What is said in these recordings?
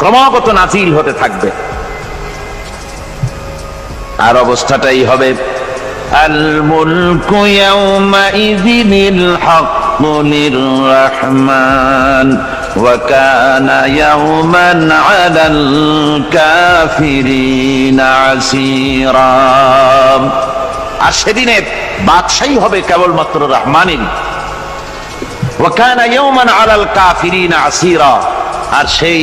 ক্রমাগত নাজিল হতে থাকবে আর অবস্থাটাই হবে الملك يومئذ الحق للرحمن وكان يوما على الكافرين عسيرا আর সেদিনে বাদশাহী হবে কেবলমাত্র রহমানের ওয়াকানা ইয়াওমান আলাল কাফিরিন আসীরা আর সেই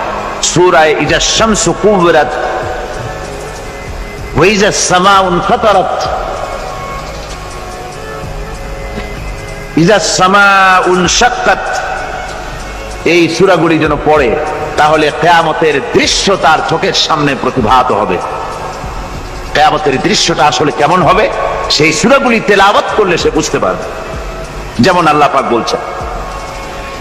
সুরায় ইজা শামসু ইজা এই সূরাগুলি যেন পড়ে, তাহলে কেয়ামতের দৃশ্য তার চোখের সামনে প্রতিভাত হবে। কেয়ামতের দৃশ্যটা আসলে কেমন হবে, সেই সূরাগুলি তেলাওয়াত করলে সে বুঝতে পারবে। যেমন আল্লাহ পাক বলছেন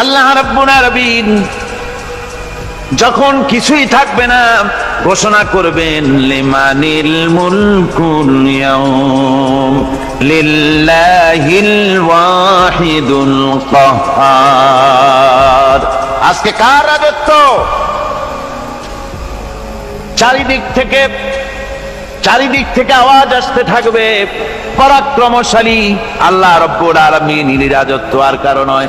আল্লাহ যখন কিছুই থাকবে না, ঘোষণা করবেন, লিমানিল মুলকুল লিল্লাহিল ওয়াহিদুল কাহ্হার আজকে কার রাজত্ব? চারিদিক থেকে চারিদিক থেকে আওয়াজ আসতে থাকবে, পরাক্রমশালী আল্লাহ রব্বুল আলামিন। রাজত্ব আর কারণ নয়।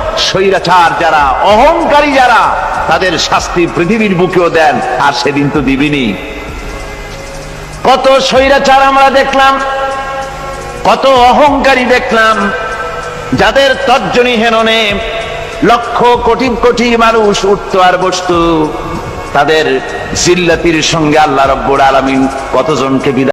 স্বৈরাচার যারা, অহংকারী যারা, তাদের শাস্তি পৃথিবীর বুকেও দেন, আর সেদিন তো দিবিনি। কত স্বৈরাচার আমরা দেখলাম, কত অহংকারী দেখলাম, যাদের তর্জনী হেননে লক্ষ কোটি কোটি মানুষ উঠতো আর বসতো, তাদের জিল্লাতির সঙ্গে আল্লাহ রব্বুর আলামিন কতজনকে বিদায়